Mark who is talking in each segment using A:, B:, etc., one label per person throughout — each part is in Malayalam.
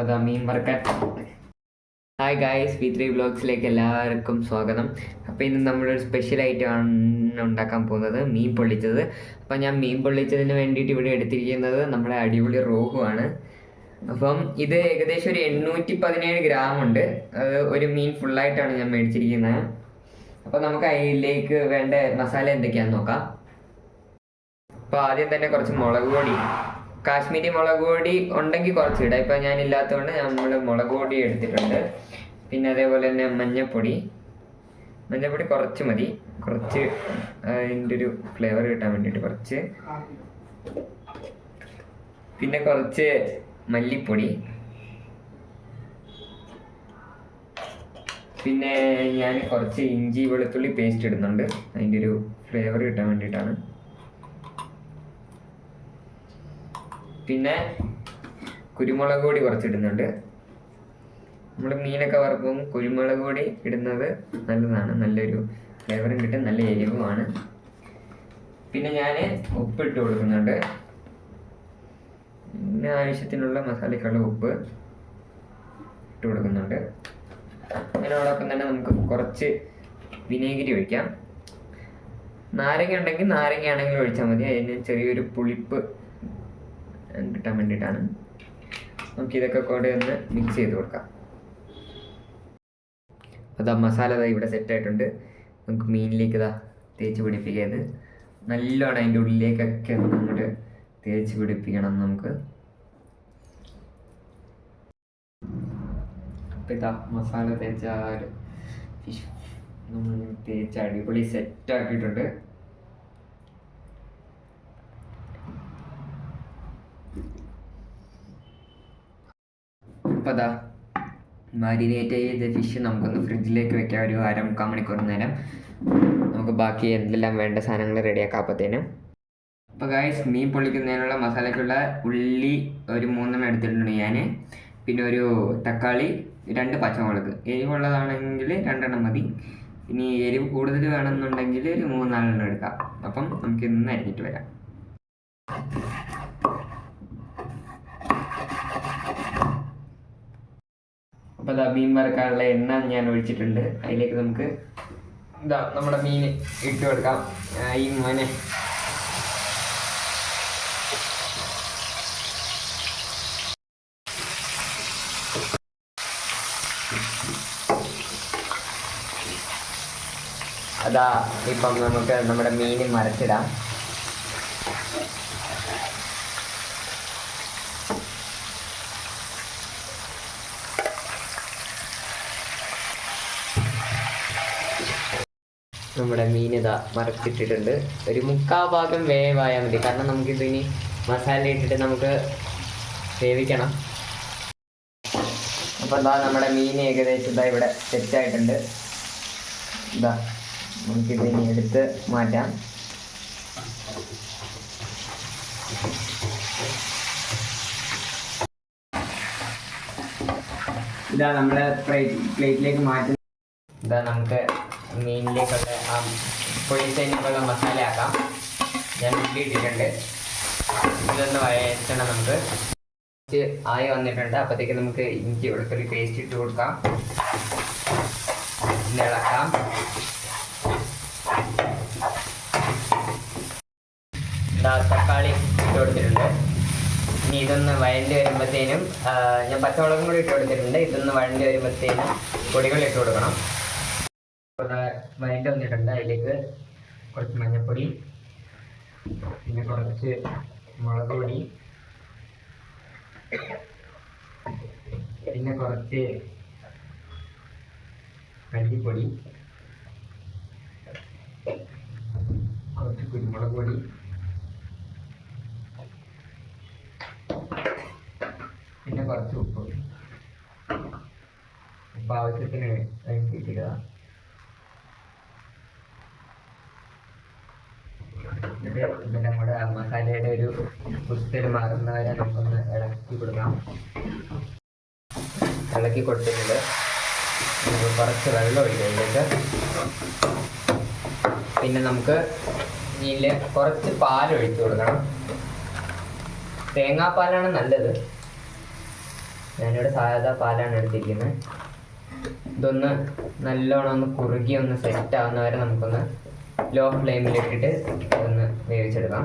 A: അപ്പോൾ മീൻ വറുക്കാൻ. ഹായ് ഗായ്സ് വി ത്രീ ബ്ലോഗ്സിലേക്ക് എല്ലാവർക്കും സ്വാഗതം. അപ്പോൾ ഇന്ന് നമ്മളൊരു സ്പെഷ്യൽ ഐറ്റം ആണ് ഉണ്ടാക്കാൻ പോകുന്നത് മീൻ പൊള്ളിച്ചത്. അപ്പോൾ ഞാൻ മീൻ പൊള്ളിച്ചതിന് വേണ്ടിയിട്ട് ഇവിടെ എടുത്തിരിക്കുന്നത് നമ്മുടെ അടിപൊളി റോഹു ആണ്. അപ്പം ഇത് ഏകദേശം ഒരു എണ്ണൂറ്റി പതിനേഴ് ഗ്രാം ഉണ്ട്. ഒരു മീൻ ഫുള്ളായിട്ടാണ് ഞാൻ മേടിച്ചിരിക്കുന്നത്. അപ്പോൾ നമുക്ക് അതിലേക്ക് വേണ്ട മസാല എന്തൊക്കെയാണെന്ന് നോക്കാം. അപ്പോൾ ആദ്യം തന്നെ കുറച്ച് മുളക് പൊടി. കാശ്മീരി മുളക് പൊടി ഉണ്ടെങ്കിൽ കുറച്ച് ഇടാം. ഇപ്പം ഞാൻ ഇല്ലാത്തതുകൊണ്ട് നമ്മൾ മുളക് പൊടി എടുത്തിട്ടുണ്ട്. പിന്നെ അതേപോലെ തന്നെ മഞ്ഞൾപ്പൊടി മഞ്ഞൾപ്പൊടി കുറച്ച് മതി. കുറച്ച് അതിന്റെ ഒരു ഫ്ലേവർ കിട്ടാൻ വേണ്ടിയിട്ട് കുറച്ച്. പിന്നെ കുറച്ച് മല്ലിപ്പൊടി. പിന്നെ ഞാൻ കുറച്ച് ഇഞ്ചി വെളുത്തുള്ളി പേസ്റ്റ് ഇടുന്നുണ്ട്. അതിന്റെ ഒരു ഫ്ലേവർ കിട്ടാൻ വേണ്ടിയിട്ടാണ്. പിന്നെ കുരുമുളക് പൊടി കുറച്ചിടുന്നുണ്ട്. നമ്മൾ മീനൊക്കെ വറുക്കും കുരുമുളക് പൊടി ഇടുന്നത് നല്ലതാണ്. നല്ലൊരു ഫ്ലേവറും കിട്ടും നല്ല എരിവുമാണ്. പിന്നെ ഞാൻ ഉപ്പിട്ട് കൊടുക്കുന്നുണ്ട്. പിന്നെ ആവശ്യത്തിനുള്ള മസാലയ്ക്കുള്ള ഉപ്പ് ഇട്ട് കൊടുക്കുന്നുണ്ട്. അതിനോടൊപ്പം തന്നെ നമുക്ക് കുറച്ച് വിനേഗിരി ഒഴിക്കാം. നാരങ്ങ ഉണ്ടെങ്കിൽ നാരങ്ങ ആണെങ്കിലും ഒഴിച്ചാൽ മതി. അതിന് ചെറിയൊരു പുളിപ്പ് കിട്ടാൻ വേണ്ടിയിട്ടാണ്. നമുക്ക് ഇതൊക്കെ കൂടെ ഒന്ന് മിക്സ് ചെയ്ത് കൊടുക്കാം. അതാ മസാല ഇതാ ഇവിടെ സെറ്റ് ആയിട്ടുണ്ട്. നമുക്ക് മീനിലേക്ക് ഇതാ തേച്ച് പിടിപ്പിക്കുന്നത്. നല്ലോണം അതിന്റെ ഉള്ളിലേക്കൊക്കെ അങ്ങോട്ട് തേച്ച് പിടിപ്പിക്കണം നമുക്ക്. അപ്പം ഇതാ മസാല തേച്ച ഫിഷ് നമ്മൾ തേച്ച് അടിപൊളി സെറ്റ് അപ്പോൾ അതാ മാരിനേറ്റ് ചെയ്ത ഫിഷ് നമുക്കൊന്ന് ഫ്രിഡ്ജിലേക്ക് വെക്കാം ഒരു അരമുക്കാൽ മണിക്കൂർ നേരം. നമുക്ക് ബാക്കി എന്തെല്ലാം വേണ്ട സാധനങ്ങൾ റെഡിയാക്കാം അപ്പത്തേനും. അപ്പോൾ ഗായ്സ് മീൻ പൊള്ളിക്കുന്നതിനുള്ള മസാലയ്ക്കുള്ള ഉള്ളി ഒരു മൂന്നെണ്ണം എടുത്തിട്ടുണ്ട് ഞാൻ പിന്നെ ഒരു തക്കാളി രണ്ട് പച്ചമുളക്. എരിവുള്ളതാണെങ്കിൽ രണ്ടെണ്ണം മതി. ഇനി എരിവ് കൂടുതൽ വേണമെന്നുണ്ടെങ്കിൽ ഒരു മൂന്നാലെണ്ണം എടുക്കാം. അപ്പം നമുക്ക് ഇന്ന് അരിഞ്ഞിട്ട് വരാം അപ്പോൾ ഇതാ മീൻ വരക്കാനുള്ള എണ്ണ ഞാൻ ഒഴിച്ചിട്ടുണ്ട്. അതിലേക്ക് നമുക്ക് ഇതാ നമ്മുടെ മീൻ ഇട്ട് കൊടുക്കാം. ഈ മോനെ. അതാ ഇപ്പം നമുക്ക് നമ്മുടെ മീൻ മറച്ചിടാം നമ്മുടെ മീൻ ഇതാ മറച്ചിട്ടിട്ടുണ്ട്. ഒരു മുക്കാ ഭാഗം വേവായാൽ മതി. കാരണം നമുക്കിത് ഇനി മസാല ഇട്ടിട്ട് നമുക്ക് വേവിക്കണം. അപ്പോൾ എന്താ നമ്മുടെ മീൻ ഏകദേശം ഇതാ ഇവിടെ സെറ്റായിട്ടുണ്ട് ഇതാ നമുക്കിത് ഇനി എടുത്ത് മാറ്റാം. ഇതാ നമ്മുടെ പ്ലേറ്റ് പ്ലേറ്റിലേക്ക് മാറ്റി ഇതാ നമുക്ക് മീനിലേക്കുള്ള ആ പൊളിച്ചതിനുള്ള മസാല ആക്കാം. ഞാൻ ഉള്ളി ഇട്ടിട്ടുണ്ട്. ഇതൊന്ന് വയറ്റണം നമുക്ക്. ആയി വന്നിട്ടുണ്ട്. അപ്പോഴത്തേക്ക് നമുക്ക് ഇഞ്ചി വെളുത്തുള്ളി പേസ്റ്റ് ഇട്ട് കൊടുക്കാം. ഇളക്കാം. തക്കാളി ഇട്ട് കൊടുത്തിട്ടുണ്ട്. ഇനി ഇതൊന്ന് വഴണ്ടി വരുമ്പോഴത്തേനും ഞാൻ പച്ചമുളകും കൂടി ഇട്ട് കൊടുത്തിട്ടുണ്ട്. ഇതൊന്ന് വഴണ്ടി വരുമ്പോഴത്തേനും പൊടികൾ ഇട്ട് കൊടുക്കണം. വഴണ്ടി വന്നിട്ടുണ്ട് അതിലേക്ക് കുറച്ച് മഞ്ഞപ്പൊടി പിന്നെ കുറച്ച് മുളക് പൊടി പിന്നെ കുറച്ച് മല്ലിപ്പൊടി കുറച്ച് കുരുമുളക് പൊടി പിന്നെ കുറച്ച് ഉപ്പ്. ഉപ്പ് ആവശ്യത്തിന് അനുസരിച്ചിടുക എന്നിട്ട് പിന്നെ നമ്മുടെ മസാലയുടെ ഒരു പുസ്തകം മാറുന്നവരെ നമുക്കൊന്ന് ഇളക്കി കൊടുക്കാം. ഇളക്കി കൊടുത്തിട്ടുണ്ട്. കുറച്ച് വെള്ളം ഒഴിക്കുന്നുണ്ട് പിന്നെ നമുക്ക് ഇതിൽ കുറച്ച് പാൽ ഒഴിച്ചു കൊടുക്കണം. തേങ്ങാപ്പാലാണ് നല്ലത്. ഞാനിവിടെ സാധാ പാലാണ് എടുത്തിരിക്കുന്നത്. ഇതൊന്ന് നല്ലോണം ഒന്ന് കുറുകി ഒന്ന് സെറ്റ് ആവുന്നവരെ നമുക്കൊന്ന് ലോ ഫ്ലെയിമിലിട്ടിട്ട് ഒന്ന് വേവിച്ചെടുക്കാം.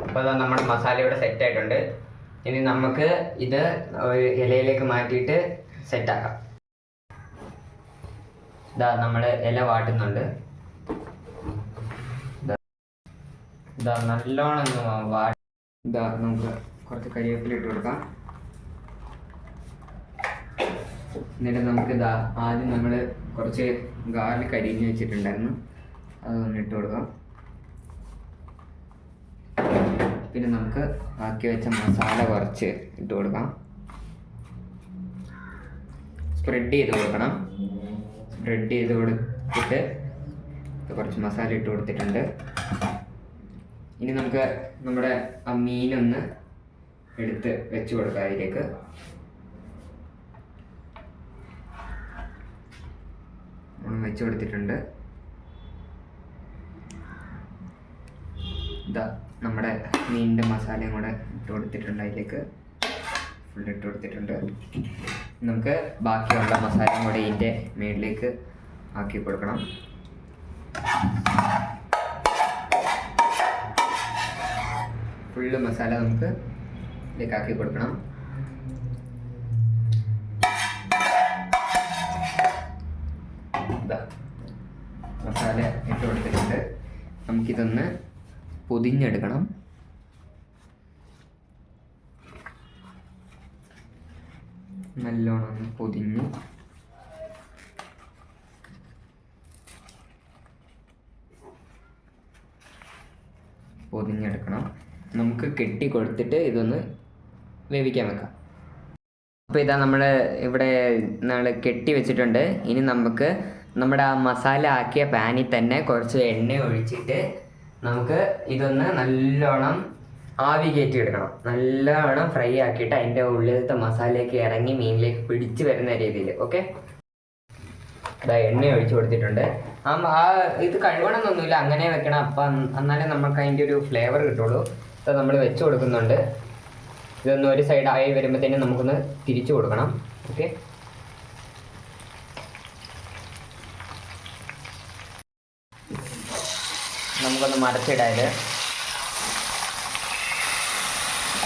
A: അപ്പോൾ അതാ നമ്മുടെ മസാല ഇവിടെ സെറ്റ് ആയിട്ടുണ്ട്. ഇനി നമുക്ക് ഇത് ഒരു ഇലയിലേക്ക് മാറ്റിയിട്ട് സെറ്റാക്കാം ഇതാ നമ്മൾ ഇല വാട്ടുന്നുണ്ട്. ഇതാ- നല്ലോണം വാ ഇതാ നമുക്ക് കുറച്ച് കരിവേപ്പില ഇട്ട് കൊടുക്കാം. എന്നിട്ട് നമുക്ക് ഇതാ ആദ്യം നമ്മൾ കുറച്ച് ഗാർലിക് അരിഞ്ഞ് വെച്ചിട്ടുണ്ടായിരുന്നു. അതൊന്ന് ഇട്ട് കൊടുക്കാം. പിന്നെ നമുക്ക് ആക്കി വെച്ച മസാല കുറച്ച് ഇട്ട് കൊടുക്കാം. സ്പ്രെഡ് ചെയ്ത് കൊടുക്കണം. സ്പ്രെഡ് ചെയ്ത് കൊടുത്തിട്ട് കുറച്ച് മസാല ഇട്ട് കൊടുത്തിട്ടുണ്ട്. ഇനി നമുക്ക് നമ്മുടെ ആ മീനൊന്ന് എടുത്ത് വെച്ച് കൊടുക്കാം അതിലേക്ക് നമ്മൾ വെച്ച് കൊടുത്തിട്ടുണ്ട് ഇതാ നമ്മുടെ മീനിന്റെ മസാലയും കൂടെ ഇട്ട് കൊടുത്തിട്ടുണ്ട് അതിലേക്ക്. ഫുൾ ഇട്ട് കൊടുത്തിട്ടുണ്ട്. നമുക്ക് ബാക്കിയുള്ള മസാലയും കൂടെ ഇതിന്റെ മേളിലേക്ക് ആക്കി കൊടുക്കണം. ഫുള്ള് മസാല നമുക്ക് ഇതിലേക്ക് ആക്കി കൊടുക്കണം. മസാല ഇട്ട് കൊടുത്തിട്ടുണ്ട്. നമുക്കിതൊന്ന് പൊതിഞ്ഞെടുക്കണം. നല്ലോണം പൊതിഞ്ഞ്. പൊതിഞ്ഞെടുക്കണം. നമുക്ക് കെട്ടി കൊടുത്തിട്ട് ഇതൊന്ന് വേവിക്കാൻ വെക്കാം. അപ്പോൾ ഇതാ നമ്മൾ ഇവിടെ നമ്മൾ കെട്ടി വെച്ചിട്ടുണ്ട്. ഇനി നമുക്ക് നമ്മുടെ ആ മസാല ആക്കിയ പാനിൽ തന്നെ കുറച്ച് എണ്ണ ഒഴിച്ചിട്ട് നമുക്ക് ഇതൊന്ന് നല്ലോണം ആവി കയറ്റി എടുക്കണം നല്ലോണം ഫ്രൈ ആക്കിയിട്ട് അതിന്റെ ഉള്ളിലത്തെ മസാലയൊക്കെ ഇറങ്ങി മീനിലേക്ക് പിടിച്ച് വരുന്ന രീതിയിൽ ഓക്കെ അതാ എണ്ണ ഒഴിച്ചു കൊടുത്തിട്ടുണ്ട്. ആ ഇത് കഴുകണമെന്നൊന്നുമില്ല അങ്ങനെ വെക്കണം. അപ്പം എന്നാലേ നമുക്ക് അതിന്റെ ഒരു ഫ്ലേവർ കിട്ടുള്ളൂ. ഇത് നമ്മൾ വെച്ച് കൊടുക്കുന്നുണ്ട്. ഇതൊന്ന് ഒരു സൈഡായി വരുമ്പോഴത്തേനും നമുക്കൊന്ന് തിരിച്ചു കൊടുക്കണം ഓക്കെ നമുക്കൊന്ന് മറച്ചിടാത്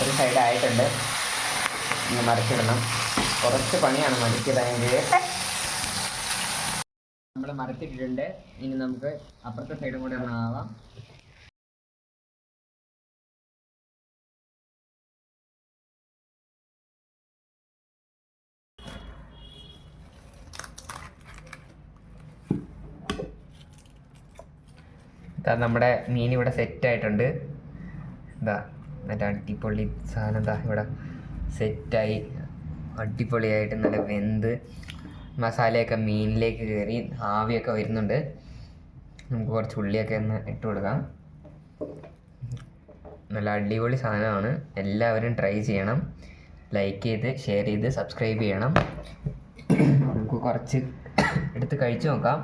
A: ഒരു സൈഡ് ആയിട്ടുണ്ട്. ഇന്ന് മറിച്ചിടണം. കുറച്ച് പണിയാണ് മറിച്ചിടാനെങ്കിൽ നമ്മൾ മറച്ചിട്ടിട്ടുണ്ട്. ഇനി നമുക്ക് അപ്പുറത്തെ സൈഡും കൂടെ ഒന്ന് ആവാം. ഇതാ നമ്മുടെ മീൻ ഇവിടെ സെറ്റ് ആയിട്ടുണ്ട്. ഇതാ നല്ല അടിപൊളി സാധനം എന്താ ഇവിടെ സെറ്റായി അടിപൊളിയായിട്ട് നല്ല വെന്ത് മസാലയൊക്കെ മീനിലേക്ക് കയറി ആവിയൊക്കെ വരുന്നുണ്ട്. നമുക്ക് കുറച്ച് ഉള്ളിയൊക്കെ ഒന്ന് ഇട്ട് കൊടുക്കാം. നല്ല അടിപൊളി സാധനമാണ്. എല്ലാവരും ട്രൈ ചെയ്യണം. ലൈക്ക് ചെയ്ത് ഷെയർ ചെയ്ത് സബ്സ്ക്രൈബ് ചെയ്യണം. നമുക്ക് കുറച്ച് എടുത്ത് കഴിച്ചു നോക്കാം.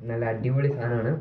A: നല്ല അടിപൊളി സാധനമാണ്.